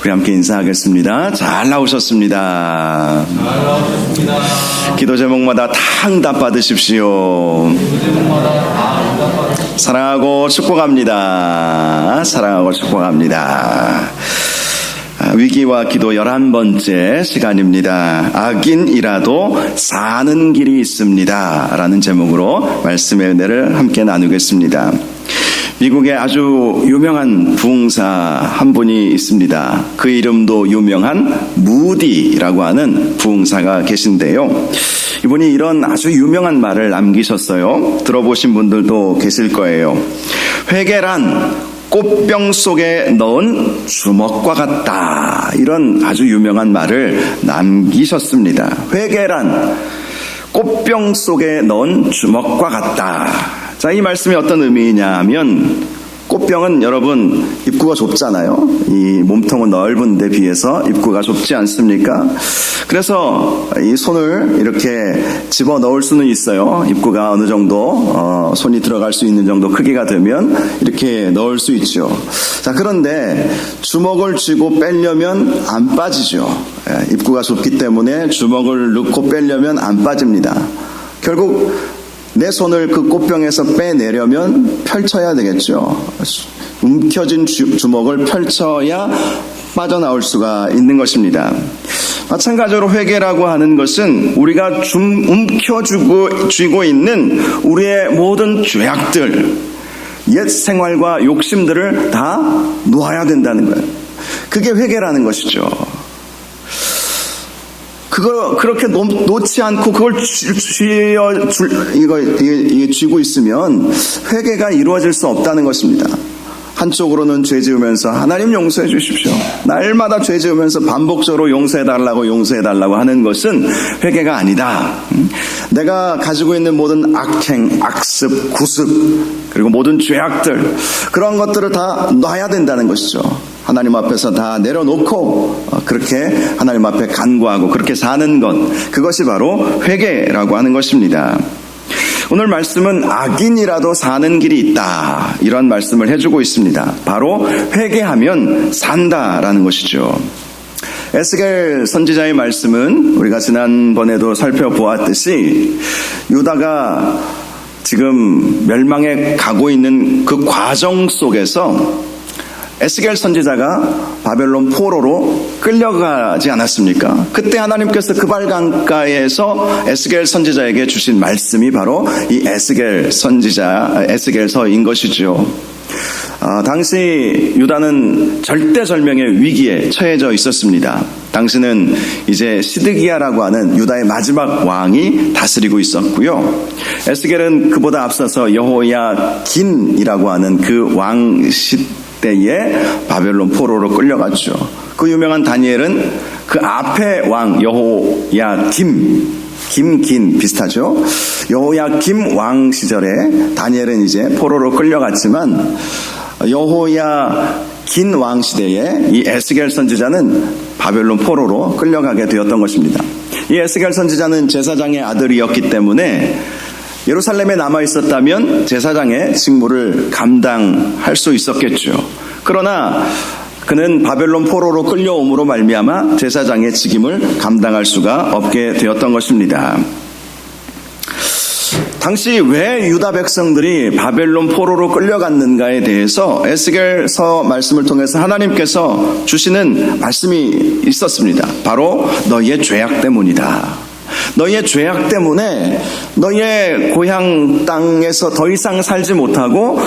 우리 함께 인사하겠습니다. 잘 나오셨습니다. 잘 나오셨습니다. 기도 제목마다 다 응답 받으십시오. 사랑하고 축복합니다. 사랑하고 축복합니다. 아, 위기와 기도 열한 번째 시간입니다. 악인이라도 사는 길이 있습니다. 라는 제목으로 말씀의 은혜를 함께 나누겠습니다. 미국에 아주 유명한 부흥사 한 분이 있습니다. 그 이름도 유명한 무디라고 하는 부흥사가 계신데요. 이분이 이런 아주 유명한 말을 남기셨어요. 들어보신 분들도 계실 거예요. 회계란 꽃병 속에 넣은 주먹과 같다. 이런 아주 유명한 말을 남기셨습니다. 회계란 꽃병 속에 넣은 주먹과 같다. 자, 이 말씀이 어떤 의미냐 하면 꽃병은 여러분 입구가 좁잖아요. 이 몸통은 넓은데 비해서 입구가 좁지 않습니까? 그래서 이 손을 이렇게 집어 넣을 수는 있어요. 입구가 어느 정도 어, 손이 들어갈 수 있는 정도 크기가 되면 이렇게 넣을 수 있죠. 자 그런데 주먹을 쥐고 빼려면 안 빠지죠. 예, 입구가 좁기 때문에 주먹을 넣고 빼려면 안 빠집니다. 결국 내 손을 그 꽃병에서 빼내려면 펼쳐야 되겠죠. 움켜진 주, 주먹을 펼쳐야 빠져나올 수가 있는 것입니다. 마찬가지로 회개라고 하는 것은 우리가 줌, 움켜쥐고 쥐고 있는 우리의 모든 죄악들, 옛 생활과 욕심들을 다 놓아야 된다는 거예요. 그게 회개라는 것이죠. 그걸 그렇게 놓, 놓지 않고 그걸 쥐, 쥐어 줄 이거 쥐고 있으면 회개가 이루어질 수 없다는 것입니다. 한쪽으로는 죄 지으면서 하나님 용서해 주십시오. 날마다 죄 지으면서 반복적으로 용서해 달라고 용서해 달라고 하는 것은 회개가 아니다. 음? 내가 가지고 있는 모든 악행, 악습, 구습 그리고 모든 죄악들 그런 것들을 다 놔야 된다는 것이죠. 하나님 앞에서 다 내려놓고 어, 그렇게 하나님 앞에 간구하고 그렇게 사는 것 그것이 바로 회개라고 하는 것입니다. 오늘 말씀은 악인이라도 사는 길이 있다 이런 말씀을 해주고 있습니다. 바로 회개하면 산다라는 것이죠. 에스겔 선지자의 말씀은 우리가 지난번에도 살펴보았듯이 유다가 지금 멸망에 가고 있는 그 과정 속에서 에스겔 선지자가 바벨론 포로로 끌려가지 않았습니까? 그때 하나님께서 그 발 강가에서 에스겔 선지자에게 주신 말씀이 바로 이 에스겔 선지자 에스겔서인 것이죠. 아, 당시 유다는 절대절명의 위기에 처해져 있었습니다. 당시는 이제 시드기야라고 하는 유다의 마지막 왕이 다스리고 있었고요. 에스겔은 그보다 앞서서 여호야 긴이라고 하는 그 왕 시 대에 바벨론 포로로 끌려갔죠. 그 유명한 다니엘은 그 앞에 왕 여호야 김 김긴 비슷하죠. 여호야 김 왕 시절에 다니엘은 이제 포로로 끌려갔지만 여호야 긴 왕 시대에 이 에스겔 선지자는 바벨론 포로로 끌려가게 되었던 것입니다. 이 에스겔 선지자는 제사장의 아들이었기 때문에 예루살렘에 남아 있었다면 제사장의 직무를 감당할 수 있었겠죠. 그러나 그는 바벨론 포로로 끌려옴으로 말미암아 제사장의 직임을 감당할 수가 없게 되었던 것입니다. 당시 왜 유다 백성들이 바벨론 포로로 끌려갔는가에 대해서 에스겔서 말씀을 통해서 하나님께서 주시는 말씀이 있었습니다. 바로 너희의 죄악 때문이다. 너희의 죄악 때문에 너희의 고향 땅에서 더 이상 살지 못하고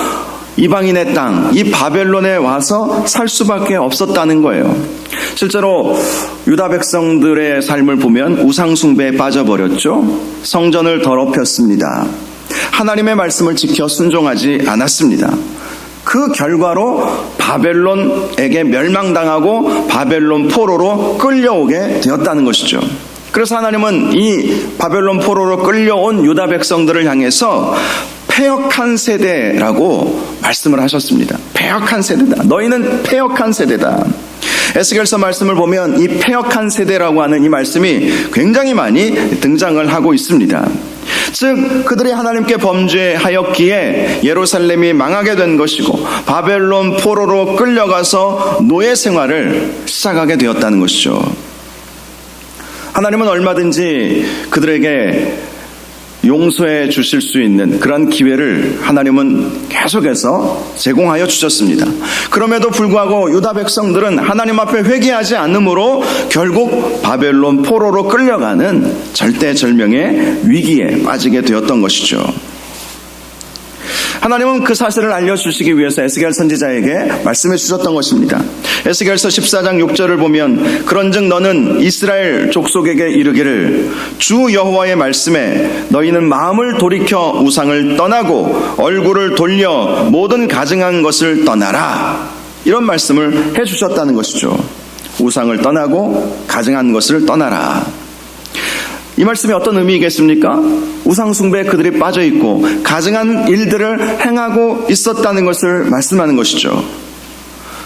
이방인의 땅, 이 바벨론에 와서 살 수밖에 없었다는 거예요. 실제로 유다 백성들의 삶을 보면 우상숭배에 빠져버렸죠. 성전을 더럽혔습니다. 하나님의 말씀을 지켜 순종하지 않았습니다. 그 결과로 바벨론에게 멸망당하고 바벨론 포로로 끌려오게 되었다는 것이죠. 그래서 하나님은 이 바벨론 포로로 끌려온 유다 백성들을 향해서 폐역한 세대라고 말씀을 하셨습니다. 폐역한 세대다. 너희는 폐역한 세대다. 에스겔서 말씀을 보면 이 폐역한 세대라고 하는 이 말씀이 굉장히 많이 등장을 하고 있습니다. 즉 그들이 하나님께 범죄하였기에 예루살렘이 망하게 된 것이고 바벨론 포로로 끌려가서 노예 생활을 시작하게 되었다는 것이죠. 하나님은 얼마든지 그들에게 용서해 주실 수 있는 그런 기회를 하나님은 계속해서 제공하여 주셨습니다. 그럼에도 불구하고 유다 백성들은 하나님 앞에 회개하지 않으므로 결국 바벨론 포로로 끌려가는 절대절명의 위기에 빠지게 되었던 것이죠. 하나님은 그 사실을 알려주시기 위해서 에스겔 선지자에게 말씀해 주셨던 것입니다. 에스겔서 14장 6절을 보면 그런즉 너는 이스라엘 족속에게 이르기를 주 여호와의 말씀에 너희는 마음을 돌이켜 우상을 떠나고 얼굴을 돌려 모든 가증한 것을 떠나라 이런 말씀을 해 주셨다는 것이죠. 우상을 떠나고 가증한 것을 떠나라. 이 말씀이 어떤 의미이겠습니까? 우상숭배에 그들이 빠져 있고 가증한 일들을 행하고 있었다는 것을 말씀하는 것이죠.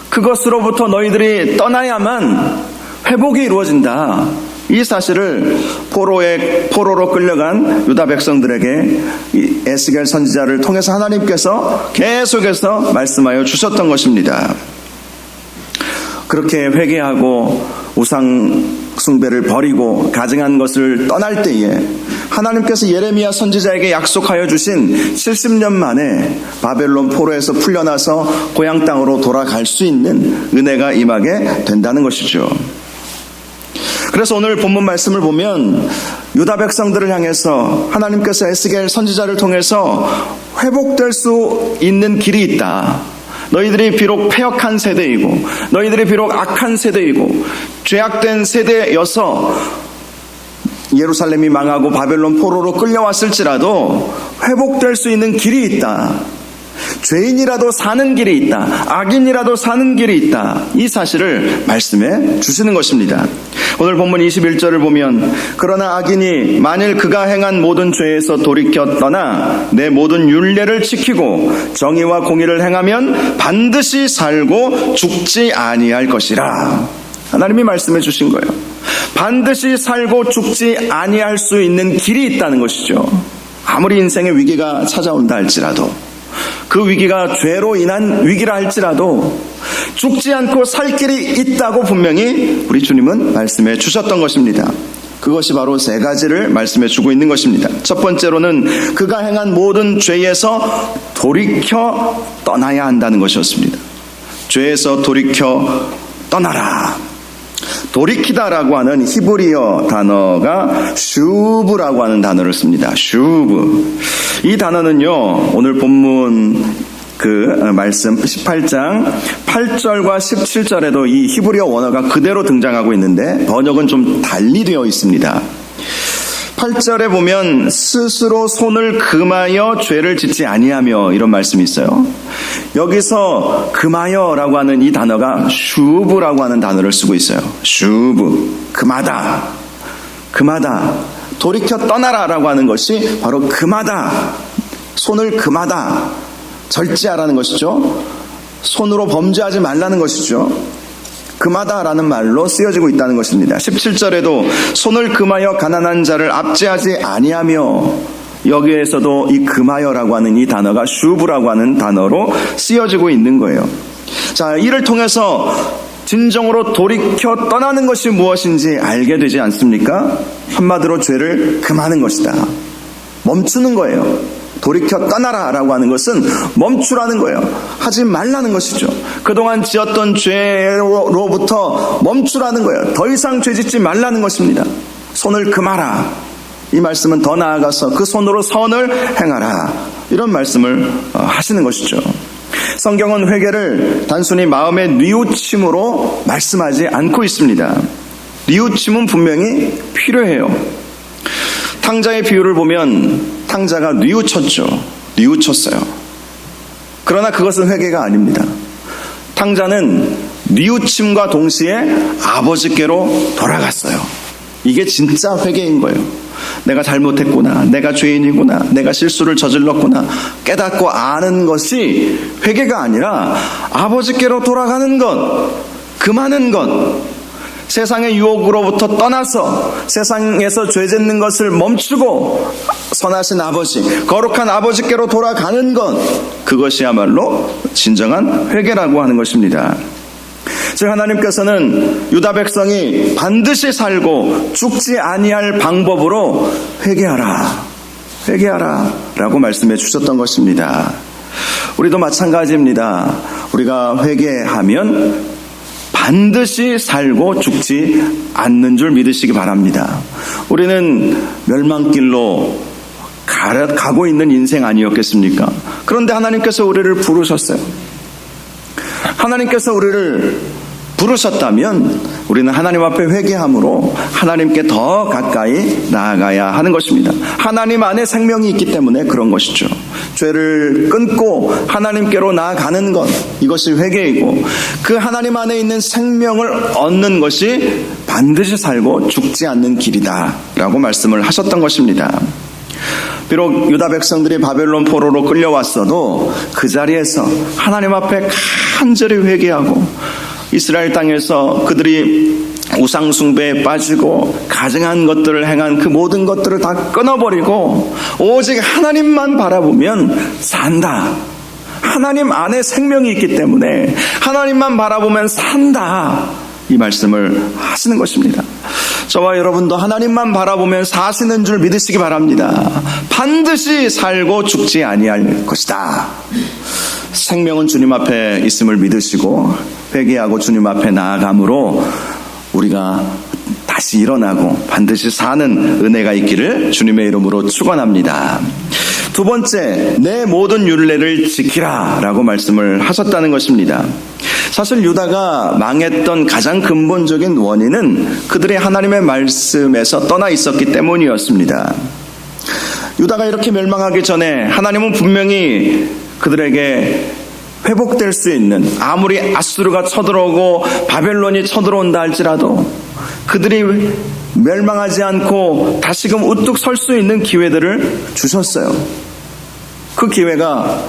그것으로부터 너희들이 떠나야만 회복이 이루어진다. 이 사실을 포로의 포로로 끌려간 유다 백성들에게 이 에스겔 선지자를 통해서 하나님께서 계속해서 말씀하여 주셨던 것입니다. 그렇게 회개하고 우상 숭배를 버리고 가증한 것을 떠날 때에 하나님께서 예레미야 선지자에게 약속하여 주신 70년 만에 바벨론 포로에서 풀려나서 고향 땅으로 돌아갈 수 있는 은혜가 임하게 된다는 것이죠. 그래서 오늘 본문 말씀을 보면 유다 백성들을 향해서 하나님께서 에스겔 선지자를 통해서 회복될 수 있는 길이 있다. 너희들이 비록 폐역한 세대이고 너희들이 비록 악한 세대이고 죄악된 세대여서 예루살렘이 망하고 바벨론 포로로 끌려왔을지라도 회복될 수 있는 길이 있다. 죄인이라도 사는 길이 있다. 악인이라도 사는 길이 있다. 이 사실을 말씀해 주시는 것입니다. 오늘 본문 21절을 보면 그러나 악인이 만일 그가 행한 모든 죄에서 돌이켜 떠나 내 모든 윤례를 지키고 정의와 공의를 행하면 반드시 살고 죽지 아니할 것이라. 하나님이 말씀해 주신 거예요. 반드시 살고 죽지 아니할 수 있는 길이 있다는 것이죠. 아무리 인생의 위기가 찾아온다 할지라도 그 위기가 죄로 인한 위기라 할지라도 죽지 않고 살 길이 있다고 분명히 우리 주님은 말씀해 주셨던 것입니다. 그것이 바로 세 가지를 말씀해 주고 있는 것입니다. 첫 번째로는 그가 행한 모든 죄에서 돌이켜 떠나야 한다는 것이었습니다. 죄에서 돌이켜 떠나라. 돌이키다라고 하는 히브리어 단어가 슈브라고 하는 단어를 씁니다. 슈브. 이 단어는요, 오늘 본문 그 말씀 18장 8절과 17절에도 이 히브리어 원어가 그대로 등장하고 있는데 번역은 좀 달리 되어 있습니다. 8절에 보면 스스로 손을 금하여 죄를 짓지 아니하며 이런 말씀이 있어요. 여기서 금하여라고 하는 이 단어가 슈브라고 하는 단어를 쓰고 있어요. 슈브 금하다 금하다 돌이켜 떠나라라고 하는 것이 바로 금하다 손을 금하다 절제하라는 것이죠. 손으로 범죄하지 말라는 것이죠. 금하다라는 말로 쓰여지고 있다는 것입니다. 17절에도 손을 금하여 가난한 자를 압제하지 아니하며 여기에서도 이 금하여라고 하는 이 단어가 슈브라고 하는 단어로 쓰여지고 있는 거예요. 자, 이를 통해서 진정으로 돌이켜 떠나는 것이 무엇인지 알게 되지 않습니까? 한마디로 죄를 금하는 것이다. 멈추는 거예요. 돌이켜 떠나라 라고 하는 것은 멈추라는 거예요. 하지 말라는 것이죠. 그동안 지었던 죄로부터 멈추라는 거예요. 더 이상 죄 짓지 말라는 것입니다. 손을 금하라. 이 말씀은 더 나아가서 그 손으로 선을 행하라. 이런 말씀을 어, 하시는 것이죠. 성경은 회개를 단순히 마음의 뉘우침으로 말씀하지 않고 있습니다. 뉘우침은 분명히 필요해요. 탕자의 비유를 보면 탕자가 뉘우쳤죠. 뉘우쳤어요. 그러나 그것은 회개가 아닙니다. 탕자는 뉘우침과 동시에 아버지께로 돌아갔어요. 이게 진짜 회개인 거예요. 내가 잘못했구나. 내가 죄인이구나. 내가 실수를 저질렀구나. 깨닫고 아는 것이 회개가 아니라 아버지께로 돌아가는 것, 금하는 것, 세상의 유혹으로부터 떠나서 세상에서 죄 짓는 것을 멈추고 선하신 아버지, 거룩한 아버지께로 돌아가는 것, 그것이야말로 진정한 회개라고 하는 것입니다. 즉 하나님께서는 유다 백성이 반드시 살고 죽지 아니할 방법으로 회개하라. 회개하라라고 말씀해 주셨던 것입니다. 우리도 마찬가지입니다. 우리가 회개하면 반드시 살고 죽지 않는 줄 믿으시기 바랍니다. 우리는 멸망길로 가- 가고 있는 인생 아니었겠습니까? 그런데 하나님께서 우리를 부르셨어요. 하나님께서 우리를 부르셨다면 우리는 하나님 앞에 회개함으로 하나님께 더 가까이 나아가야 하는 것입니다. 하나님 안에 생명이 있기 때문에 그런 것이죠. 죄를 끊고 하나님께로 나아가는 것 이것이 회개이고 그 하나님 안에 있는 생명을 얻는 것이 반드시 살고 죽지 않는 길이다라고 말씀을 하셨던 것입니다. 비록 유다 백성들이 바벨론 포로로 끌려왔어도 그 자리에서 하나님 앞에 간절히 회개하고 이스라엘 땅에서 그들이 우상숭배에 빠지고 가증한 것들을 행한 그 모든 것들을 다 끊어버리고 오직 하나님만 바라보면 산다. 하나님 안에 생명이 있기 때문에 하나님만 바라보면 산다. 이 말씀을 하시는 것입니다. 저와 여러분도 하나님만 바라보면 사시는 줄 믿으시기 바랍니다. 반드시 살고 죽지 아니할 것이다. 생명은 주님 앞에 있음을 믿으시고 회개하고 주님 앞에 나아감으로 우리가 다시 일어나고 반드시 사는 은혜가 있기를 주님의 이름으로 축원합니다. 두 번째, 내 모든 윤례를 지키라라고 말씀을 하셨다는 것입니다. 사실 유다가 망했던 가장 근본적인 원인은 그들의 하나님의 말씀에서 떠나 있었기 때문이었습니다. 유다가 이렇게 멸망하기 전에 하나님은 분명히 그들에게 회복될 수 있는 아무리 아수르가 쳐들어오고 바벨론이 쳐들어온다 할지라도 그들이 멸망하지 않고 다시금 우뚝 설 수 있는 기회들을 주셨어요. 그 기회가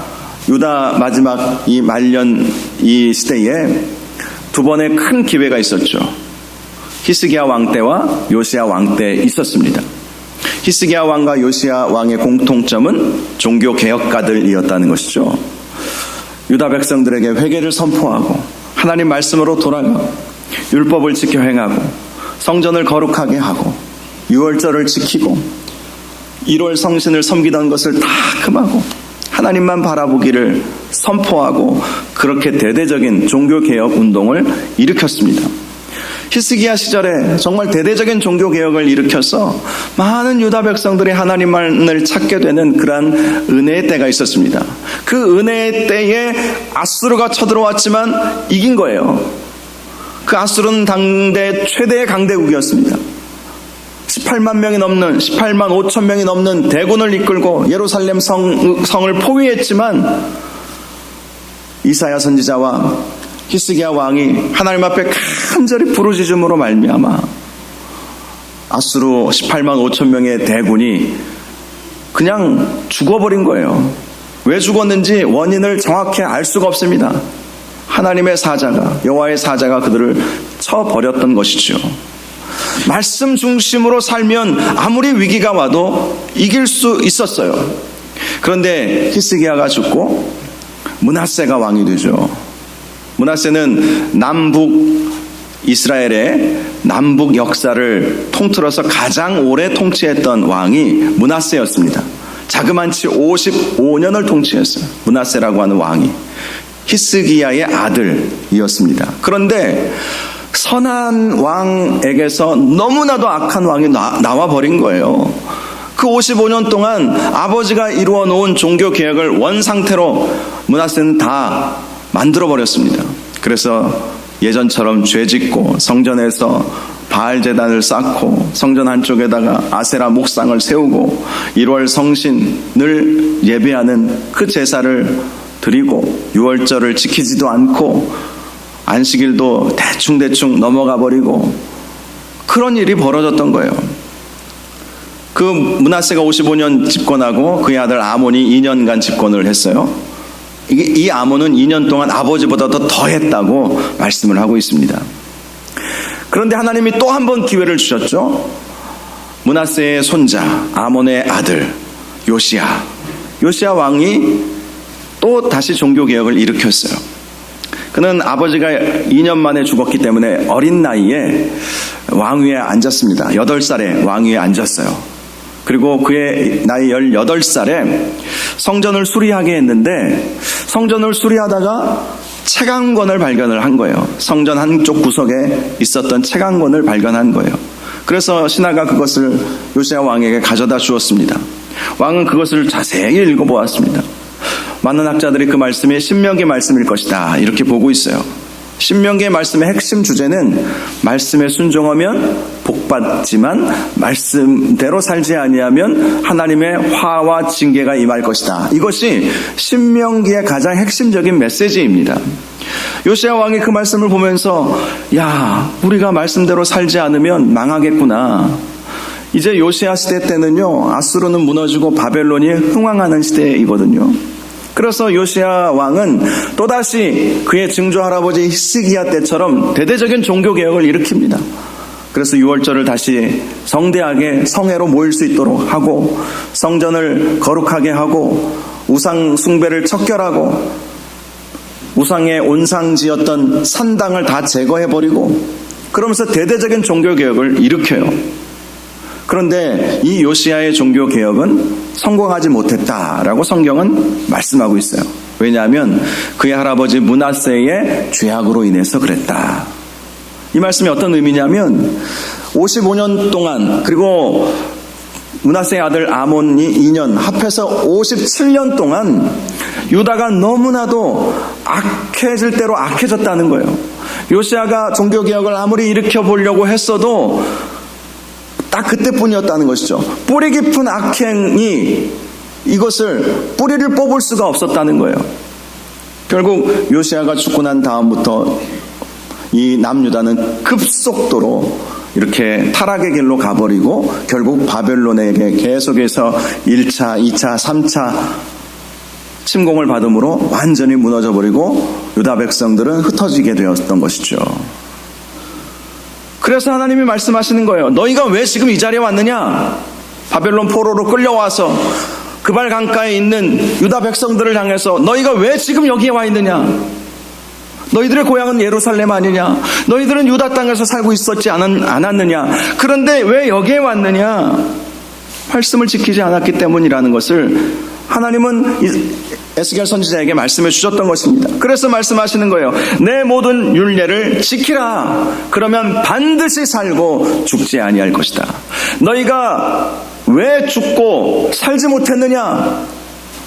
유다 마지막 이 말년 이 시대에 두 번의 큰 기회가 있었죠. 히스기야 왕 때와 요시야 왕 때 있었습니다. 히스기야 왕과 요시야 왕의 공통점은 종교 개혁가들이었다는 것이죠. 유다 백성들에게 회개를 선포하고 하나님 말씀으로 돌아가고 율법을 지켜 행하고 성전을 거룩하게 하고 유월절을 지키고 1월 성신을 섬기던 것을 다 금하고 하나님만 바라보기를 선포하고 그렇게 대대적인 종교 개혁 운동을 일으켰습니다. 히스기야 시절에 정말 대대적인 종교 개혁을 일으켜서 많은 유다 백성들이 하나님만을 찾게 되는 그러한 은혜의 때가 있었습니다. 그 은혜의 때에 아수르가 쳐들어왔지만 이긴 거예요. 그 아수르는 당대 최대의 강대국이었습니다. 18만 명이 넘는 18만 5천 명이 넘는 대군을 이끌고 예루살렘 성, 성을 포위했지만 이사야 선지자와 히스기야 왕이 하나님 앞에 간절히 부르짖음으로 말미암아 아수르 18만 5천 명의 대군이 그냥 죽어버린 거예요. 왜 죽었는지 원인을 정확히 알 수가 없습니다. 하나님의 사자가 여호와의 사자가 그들을 쳐버렸던 것이죠. 말씀 중심으로 살면 아무리 위기가 와도 이길 수 있었어요. 그런데 히스기야가 죽고 문하세가 왕이 되죠. 문하세는 남북 이스라엘의 남북 역사를 통틀어서 가장 오래 통치했던 왕이 문하세였습니다. 자그만치 55년을 통치했어요. 문하세라고 하는 왕이 히스기야의 아들이었습니다. 그런데 선한 왕에게서 너무나도 악한 왕이 나, 나와 버린 거예요. 그 55년 동안 아버지가 이루어 놓은 종교 개혁을 원 상태로 문하세는 다 만들어 버렸습니다. 그래서 예전처럼 죄 짓고 성전에서 바알 재단을 쌓고 성전 한쪽에다가 아세라 목상을 세우고 1월 성신을 예배하는 그 제사를 드리고 6월절을 지키지도 않고 안식일도 대충대충 넘어가 버리고 그런 일이 벌어졌던 거예요. 그 문하세가 55년 집권하고 그의 아들 아몬이 2년간 집권을 했어요. 이 아몬은 2년 동안 아버지보다도 더 했다고 말씀을 하고 있습니다. 그런데 하나님이 또 한 번 기회를 주셨죠. 문하세의 손자 아몬의 아들 요시야 요시야 왕이 또 다시 종교 개혁을 일으켰어요. 그는 아버지가 2년 만에 죽었기 때문에 어린 나이에 왕위에 앉았습니다. 8살에 왕위에 앉았어요. 그리고 그의 나이 18살에 성전을 수리하게 했는데 성전을 수리하다가 책한 권을 발견을 한 거예요. 성전 한쪽 구석에 있었던 책한 권을 발견한 거예요. 그래서 신하가 그것을 요시아 왕에게 가져다 주었습니다. 왕은 그것을 자세히 읽어보았습니다. 많은 학자들이 그 말씀이 신명기 말씀일 것이다. 이렇게 보고 있어요. 신명기의 말씀의 핵심 주제는 말씀에 순종하면 복받지만 말씀대로 살지 아니하면 하나님의 화와 징계가 임할 것이다. 이것이 신명기의 가장 핵심적인 메시지입니다. 요시아 왕이 그 말씀을 보면서 야, 우리가 말씀대로 살지 않으면 망하겠구나. 이제 요시아 시대 때는요, 아수르는 무너지고 바벨론이 흥왕하는 시대이거든요. 그래서 요시아 왕은 또다시 그의 증조 할아버지 히스기야 때처럼 대대적인 종교 개혁을 일으킵니다. 그래서 6월절을 다시 성대하게 성회로 모일 수 있도록 하고 성전을 거룩하게 하고 우상 숭배를 척결하고 우상의 온상지였던 산당을 다 제거해 버리고 그러면서 대대적인 종교 개혁을 일으켜요. 그런데 이 요시아의 종교 개혁은 성공하지 못했다라고 성경은 말씀하고 있어요. 왜냐하면 그의 할아버지 문하세의 죄악으로 인해서 그랬다. 이 말씀이 어떤 의미냐면 55년 동안 그리고 문하세의 아들 아몬이 2년 합해서 57년 동안 유다가 너무나도 악해질 대로 악해졌다는 거예요. 요시아가 종교 개혁을 아무리 일으켜 보려고 했어도 딱 그때뿐이었다는 것이죠. 뿌리 깊은 악행이 이것을 뿌리를 뽑을 수가 없었다는 거예요. 결국 요시아가 죽고 난 다음부터 이 남유다는 급속도로 이렇게 타락의 길로 가버리고 결국 바벨론에게 계속해서 1차, 2차, 3차 침공을 받음으로 완전히 무너져 버리고 유다 백성들은 흩어지게 되었던 것이죠. 그래서 하나님이 말씀하시는 거예요. 너희가 왜 지금 이 자리에 왔느냐? 바벨론 포로로 끌려와서 그발 강가에 있는 유다 백성들을 향해서 너희가 왜 지금 여기에 와 있느냐? 너희들의 고향은 예루살렘 아니냐? 너희들은 유다 땅에서 살고 있었지 않았, 않았느냐? 그런데 왜 여기에 왔느냐? 말씀을 지키지 않았기 때문이라는 것을 하나님은 에스겔 선지자에게 말씀해 주셨던 것입니다. 그래서 말씀하시는 거예요. 내 모든 율례를 지키라. 그러면 반드시 살고 죽지 아니할 것이다. 너희가 왜 죽고 살지 못했느냐?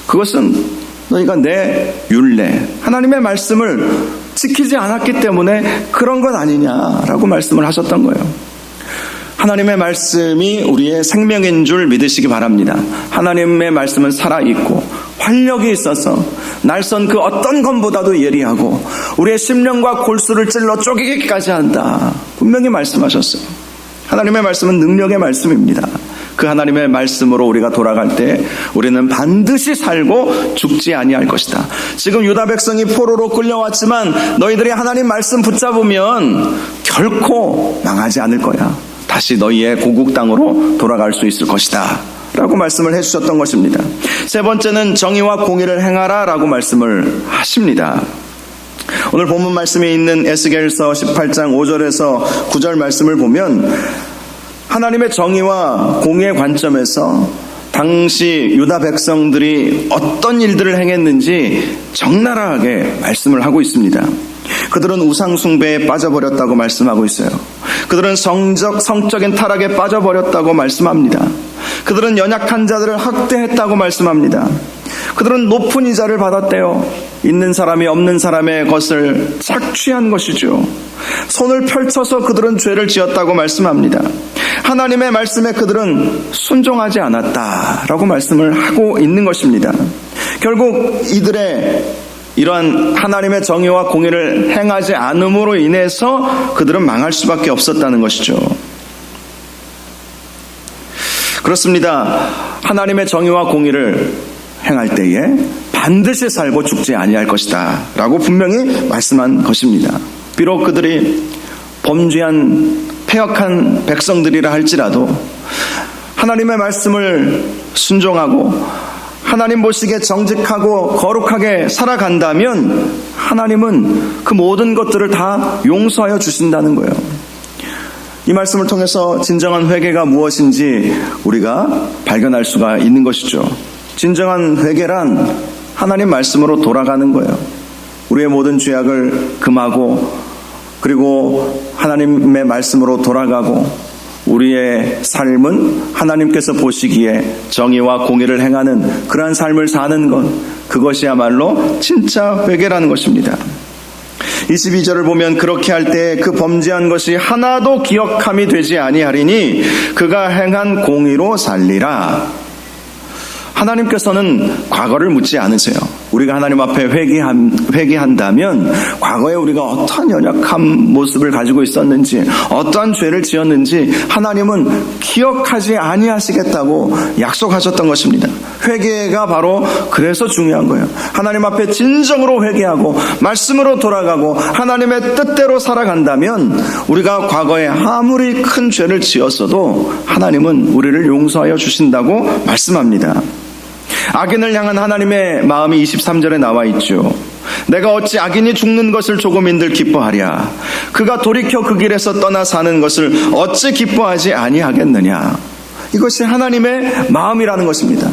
그것은 너희가 내 율례, 하나님의 말씀을 지키지 않았기 때문에 그런 것 아니냐라고 말씀을 하셨던 거예요. 하나님의 말씀이 우리의 생명인 줄 믿으시기 바랍니다. 하나님의 말씀은 살아있고 활력이 있어서 날선 그 어떤 것보다도 예리하고 우리의 심령과 골수를 찔러 쪼개기까지 한다. 분명히 말씀하셨어요. 하나님의 말씀은 능력의 말씀입니다. 그 하나님의 말씀으로 우리가 돌아갈 때 우리는 반드시 살고 죽지 아니할 것이다. 지금 유다 백성이 포로로 끌려왔지만 너희들이 하나님 말씀 붙잡으면 결코 망하지 않을 거야. 다시 너희의 고국 땅으로 돌아갈 수 있을 것이다. 라고 말씀을 해주셨던 것입니다. 세 번째는 정의와 공의를 행하라 라고 말씀을 하십니다. 오늘 본문 말씀에 있는 에스겔서 18장 5절에서 9절 말씀을 보면 하나님의 정의와 공의의 관점에서 당시 유다 백성들이 어떤 일들을 행했는지 적나라하게 말씀을 하고 있습니다. 그들은 우상숭배에 빠져버렸다고 말씀하고 있어요. 그들은 성적, 성적인 타락에 빠져버렸다고 말씀합니다. 그들은 연약한 자들을 학대했다고 말씀합니다. 그들은 높은 이자를 받았대요. 있는 사람이 없는 사람의 것을 착취한 것이죠. 손을 펼쳐서 그들은 죄를 지었다고 말씀합니다. 하나님의 말씀에 그들은 순종하지 않았다라고 말씀을 하고 있는 것입니다. 결국 이들의 이러한 하나님의 정의와 공의를 행하지 않음으로 인해서 그들은 망할 수밖에 없었다는 것이죠. 그렇습니다. 하나님의 정의와 공의를 행할 때에 반드시 살고 죽지 아니할 것이다. 라고 분명히 말씀한 것입니다. 비록 그들이 범죄한 폐역한 백성들이라 할지라도 하나님의 말씀을 순종하고 하나님 보시기에 정직하고 거룩하게 살아간다면 하나님은 그 모든 것들을 다 용서하여 주신다는 거예요. 이 말씀을 통해서 진정한 회개가 무엇인지 우리가 발견할 수가 있는 것이죠. 진정한 회개란 하나님 말씀으로 돌아가는 거예요. 우리의 모든 죄악을 금하고 그리고 하나님의 말씀으로 돌아가고 우리의 삶은 하나님께서 보시기에 정의와 공의를 행하는 그러한 삶을 사는 것 그것이야말로 진짜 회개라는 것입니다. 22절을 보면 그렇게 할 때 그 범죄한 것이 하나도 기억함이 되지 아니하리니 그가 행한 공의로 살리라. 하나님께서는 과거를 묻지 않으세요. 우리가 하나님 앞에 회개한, 회개한다면 과거에 우리가 어떠한 연약한 모습을 가지고 있었는지 어떠한 죄를 지었는지 하나님은 기억하지 아니하시겠다고 약속하셨던 것입니다. 회개가 바로 그래서 중요한 거예요. 하나님 앞에 진정으로 회개하고 말씀으로 돌아가고 하나님의 뜻대로 살아간다면 우리가 과거에 아무리 큰 죄를 지었어도 하나님은 우리를 용서하여 주신다고 말씀합니다. 악인을 향한 하나님의 마음이 23절에 나와 있죠. 내가 어찌 악인이 죽는 것을 조금인들 기뻐하랴. 그가 돌이켜 그 길에서 떠나 사는 것을 어찌 기뻐하지 아니하겠느냐. 이것이 하나님의 마음이라는 것입니다.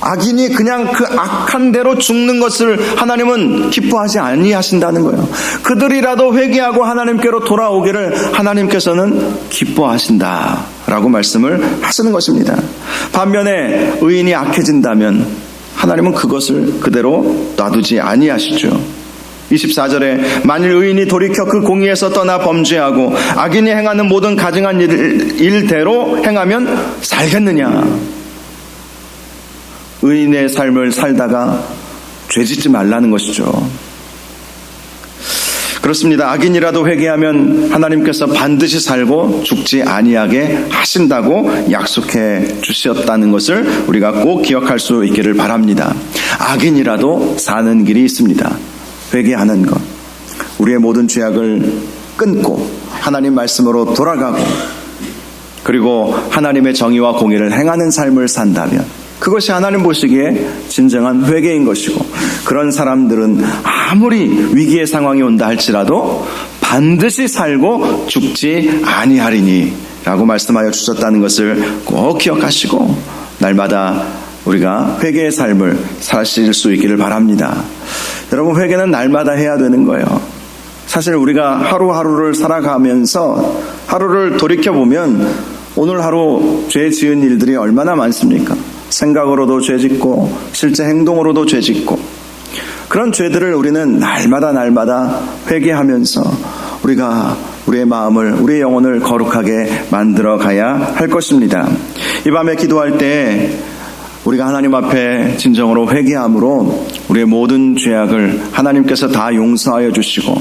악인이 그냥 그 악한 대로 죽는 것을 하나님은 기뻐하지 아니하신다는 거예요. 그들이라도 회개하고 하나님께로 돌아오기를 하나님께서는 기뻐하신다라고 말씀을 하시는 것입니다. 반면에 의인이 악해진다면 하나님은 그것을 그대로 놔두지 아니하시죠. 24절에 만일 의인이 돌이켜 그 공의에서 떠나 범죄하고 악인이 행하는 모든 가증한 일, 일대로 행하면 살겠느냐? 의인의 삶을 살다가 죄짓지 말라는 것이죠. 그렇습니다. 악인이라도 회개하면 하나님께서 반드시 살고 죽지 아니하게 하신다고 약속해 주셨다는 것을 우리가 꼭 기억할 수 있기를 바랍니다. 악인이라도 사는 길이 있습니다. 회개하는 것. 우리의 모든 죄악을 끊고 하나님 말씀으로 돌아가고 그리고 하나님의 정의와 공의를 행하는 삶을 산다면 그것이 하나님 보시기에 진정한 회개인 것이고 그런 사람들은 아무리 위기의 상황이 온다 할지라도 반드시 살고 죽지 아니하리니 라고 말씀하여 주셨다는 것을 꼭 기억하시고 날마다 우리가 회개의 삶을 사실 수 있기를 바랍니다. 여러분 회개는 날마다 해야 되는 거예요. 사실 우리가 하루하루를 살아가면서 하루를 돌이켜 보면 오늘 하루 죄 지은 일들이 얼마나 많습니까? 생각으로도 죄 짓고 실제 행동으로도 죄 짓고 그런 죄들을 우리는 날마다 날마다 회개하면서 우리가 우리의 마음을 우리의 영혼을 거룩하게 만들어 가야 할 것입니다. 이 밤에 기도할 때 우리가 하나님 앞에 진정으로 회개함으로 우리의 모든 죄악을 하나님께서 다 용서하여 주시고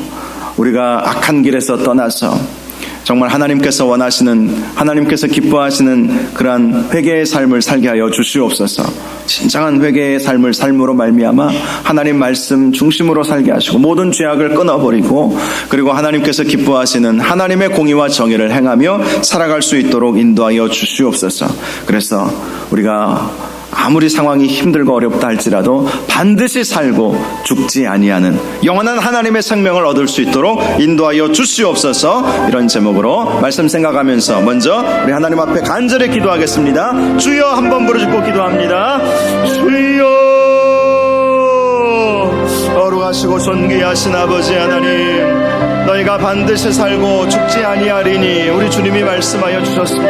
우리가 악한 길에서 떠나서 정말 하나님께서 원하시는 하나님께서 기뻐하시는 그러한 회개의 삶을 살게 하여 주시옵소서. 진정한 회개의 삶을 삶으로 말미암아 하나님 말씀 중심으로 살게 하시고 모든 죄악을 끊어버리고 그리고 하나님께서 기뻐하시는 하나님의 공의와 정의를 행하며 살아갈 수 있도록 인도하여 주시옵소서. 그래서 우리가 아무리 상황이 힘들고 어렵다 할지라도 반드시 살고 죽지 아니하는 영원한 하나님의 생명을 얻을 수 있도록 인도하여 주시옵소서. 이런 제목으로 말씀 생각하면서 먼저 우리 하나님 앞에 간절히 기도하겠습니다. 주여 한번 부르짖고 기도합니다. 주여! 거룩하시고 존귀하신 아버지 하나님 너희가 반드시 살고 죽지 아니하리니 우리 주님이 말씀하여 주셨습니다